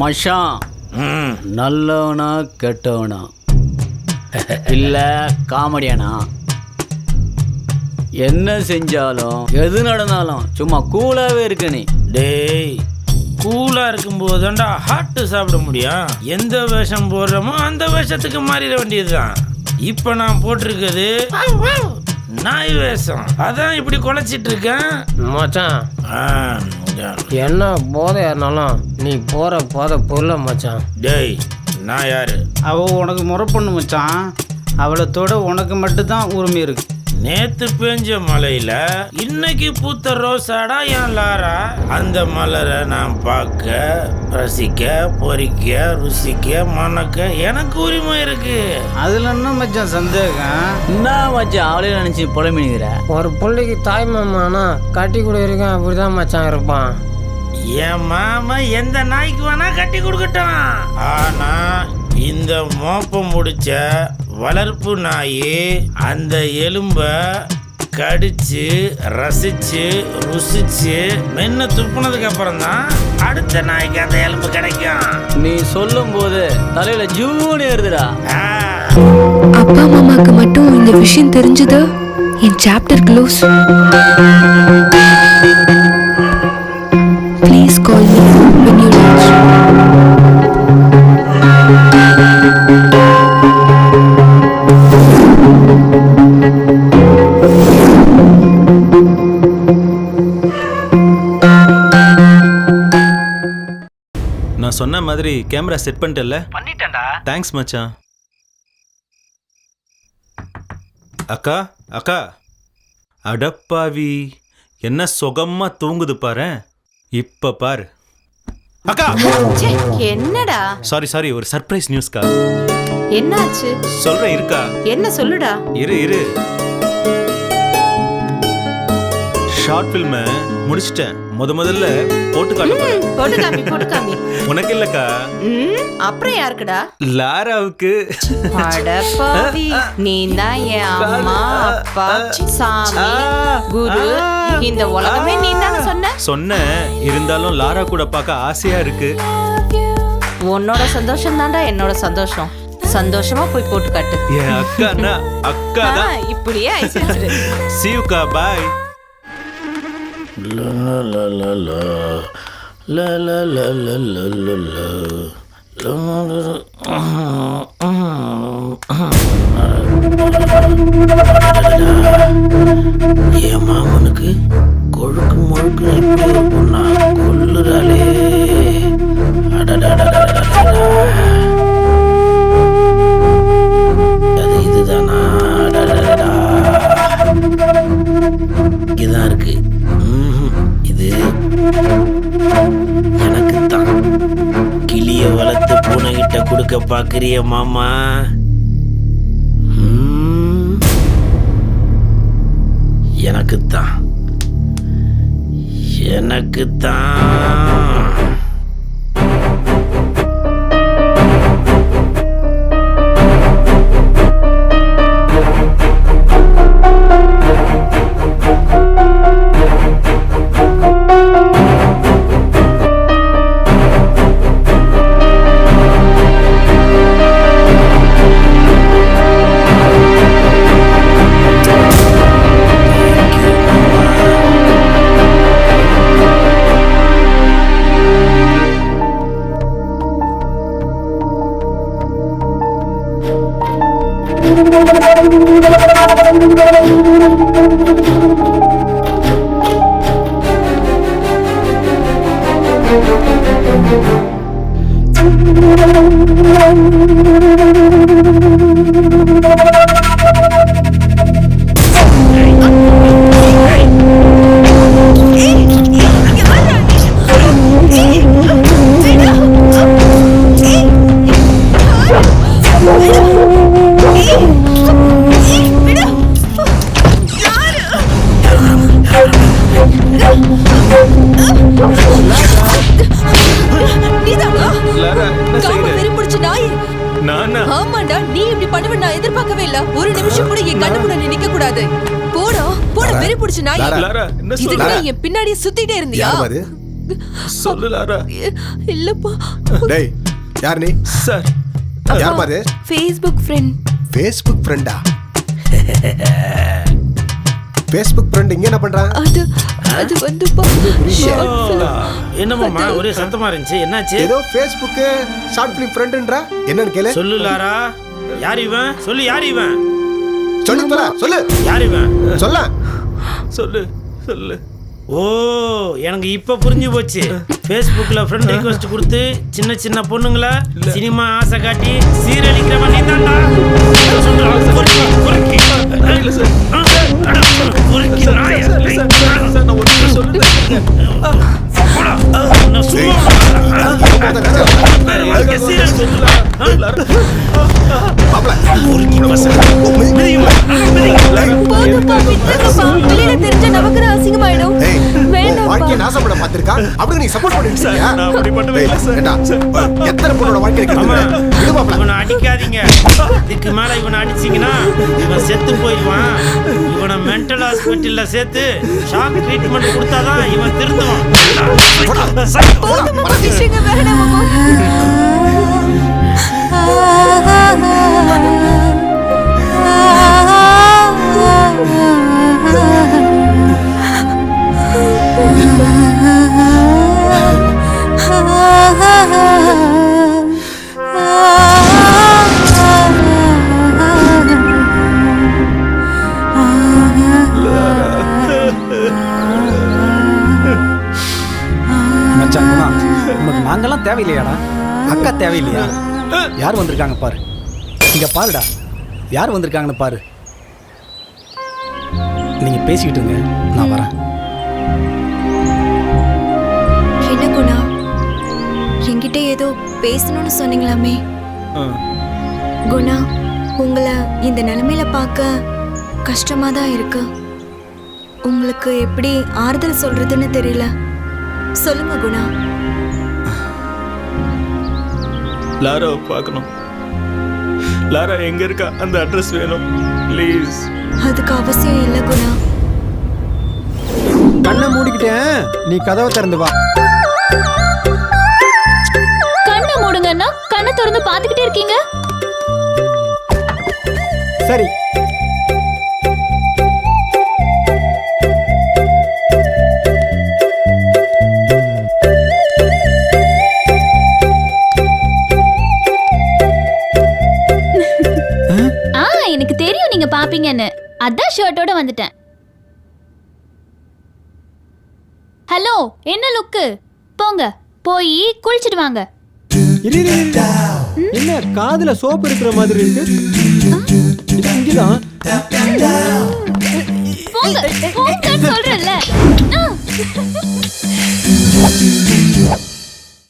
மஷான் நல்லவனா கெட்டவனா? இல்ல காமெடியானா? என்ன செஞ்சாலும் எது நடந்தாலும் சும்மா கூலாவே இருக்க நீ. டேய் கூலா இருக்கும்போது தான்டா ஹாட்டு சாப்பிட முடியும். எந்த வேஷம் போடுறோமோ அந்த வேஷத்துக்கு மாறிட வேண்டியதுதான். இப்போ நான் போட்டிருக்கிறது நாய் வேஷம். அதான் இப்படி குலைச்சிட்டு இருக்கேன். மச்சான். என்ன போதை ஏறினாலும் நீ போற போதை பொருள மச்சான். டேய் நான் யாரு? அவ உனக்கு முறை பொண்ணு மச்சான். அவளை தொட உனக்கு மட்டும்தான் உரிமை இருக்கு. நேத்து பெஞ்ச மலையில இன்னைக்கு பூத்த ரோசாடா என் லாரா. அந்த மலரை நான் பார்க்க ரசிக்க பொறிக்க ருசிக்க மணக்க எனக்கு உரிமை இருக்கு. அதுல என்ன மச்சான் சந்தேகம்? என்ன மச்சான் அவளே நினைச்சு புலம்பினுங்கிற ஒரு பிள்ளைக்கு தாய் மாமானா கட்டி கூட இருக்கேன் அப்படிதான் மச்சான் இருப்பான். என் மாமா எந்த நாய்க்கு வேணா கட்டி கொடுக்கட்டும். ஆனா இந்த மோப்பம் முடிச்ச வளர்ப்பு நாய் அந்த எலும்ப கடிச்சு ரசிச்சு ருசிச்சு மென்ன துப்புனதுக்கு அப்புறம் தான் அடுத்த நாய்க்கு அந்த எலும்பு கிடைக்கும். நீ சொல்லும் போது தலையில ஜூனி ஏறுதுடா. ஆ, அப்பா மாமாக்கு மட்டும் இந்த விஷயம் தெரிஞ்சது? என் chapter close please call me when you reach சொன்ன மாதிரி கேமரா செட் பண்ணிட்டேல்ல பண்ணிட்டேன்டா. தேங்க்ஸ் மச்சான் அக்கா அக்கா. அடப்பாவி. என்ன சுகமா தூங்குது பாரு. இப்ப பாரு. அக்கா! ச்சே, என்னடா? சாரி சாரி ஒரு சர்ப்ரைஸ் நியூஸ்க்கா என்னாச்சு? சொல்றேன் இருக்கா? என்ன சொல்லுடா? இரு இரு. ஷார்ட் ஃபில்ம முடிச்சிட்டேன். முத முதல்ல போட்டு காட்ட போட்டு காமி போட்டு காமி. உனக்கு இல்லக்கா. அப்புறம் யாருக்குடா? லாராவுக்கு. அடப்பாவி நீ தான் என் அம்மா அப்பா சாமி குரு இந்த உலகமே நீ தானே சொன்ன? சொன்னேன் இருந்தாலும் லாரா கூட பார்க்க ஆசையா இருக்கு. உன்னோட சந்தோஷம் தான்டா என்னோட சந்தோஷம். சந்தோஷமா போய் போட்டு காட்டு. அக்கா ஆ, தான் இப்படியே. சியூக்கா பாய் என் மாமனுக்கு கொழுக்கு முழுக்கு எப்படி பொண்ணா கொல்லுறாளே அடடா பார்க்குறிய மாமா? எனக்குத்தான். எனக்குத்தான். வெறி பிடிச்ச நாய் லாரா என்ன சொல்ற? இதுக்கு என் பின்னாடியே சுத்திட்டே இருந்தியா? யார் பாரு? சொல்லு லாரா. இல்லப்பா. டேய் யார் நீ? சார். யார் பாரு? ஃபேஸ்புக் ஃப்ரெண்ட் ஃபேஸ்புக் ஃப்ரெண்டா ஃபேஸ்புக் ஃப்ரெண்ட் இங்க என்ன பண்றான்? அது அது வந்துப்பா. என்னமாம்மா ஒரே சத்தமா இருந்துச்சு. என்னாச்சு? ஏதோ ஃபேஸ்புக் ஷார்ட் ஃபிலிம் ஃப்ரெண்டுன்றா என்னன்னு கேளு. சொல்லு லாரா. யார் இவன்? சொல்லு யார் இவன்? சொல்லு சொல்லு. யார் இவன்? சொல்ல சொல்லு சொல்லு ஓ எனக்கு இப்ப புரிஞ்சு போச்சு ஃபேஸ்புக்ல ஃப்ரெண்ட் ரிக்வெஸ்ட் கொடுத்து சின்ன சின்ன பொண்ணுங்கள சினிமா ஆசை காட்டி சீரழிக்கிறவன் நீ தான்டா சொல்லுங்க தெரிஞ்ச நமக்கு பார்த்திருக்கா அப்படி நீ சப்போர்ட் பண்ணிட்டு இருக்கியா? நான் அப்படி பண்ணவே இல்லை சார். எத்தனை பொண்ணோட? விடு மாப்ள. இவனை அடிக்காதீங்க இதுக்கு மேல இவனை அடிச்சீங்கன்னா இவன் செத்து போயிடுவான் இவனை மென்டல் ஹாஸ்பிட்டல்ல சேர்த்து ஷாக் ட்ரீட்மெண்ட் கொடுத்தாதான் இவன் திருந்துவான் போதுமாப்பா நாங்கெல்லாம் தேவையில்லையாடா? அக்கா தேவையில்லையா? யார் வந்திருக்காங்க பாரு. இங்க பாருடா. யார் வந்திருக்காங்கன்னு பாரு. நீங்க பேசிக்கிட்டு இருங்க. நான் வரேன். என்ன குணா? என்கிட்ட ஏதோ பேசணும்னு சொன்னீங்களாமே. குணா உங்களை இந்த நிலைமையில பார்க்க கஷ்டமா தான் இருக்கு. உங்களுக்கு எப்படி ஆறுதல் சொல்றதுன்னு தெரியல. சொல்லுங்க குணா. லாராவை பார்க்கணும். லாரா எங்க இருக்கா? அந்த அட்ரஸ் வேணும். ப்ளீஸ் அதுக்கு அவசியம் இல்லை குணா. கண்ணை மூடிக்கிட்டேன். நீ கதவை திறந்து வா. கண்ணை மூடுங்கன்னா கண்ணை திறந்து பாத்துக்கிட்டே இருக்கீங்க? சரி. பாப்பீங்கன்னு அதான் ஷர்ட்டோட வந்துட்டேன். ஹலோ என்ன லுக்கு போங்க போய் குளிச்சிட்டு வாங்க. என்ன காதுல சோப்பு இருக்கிற மாதிரி இருக்கு? இது இங்கதான். போங்க போங்கன்னு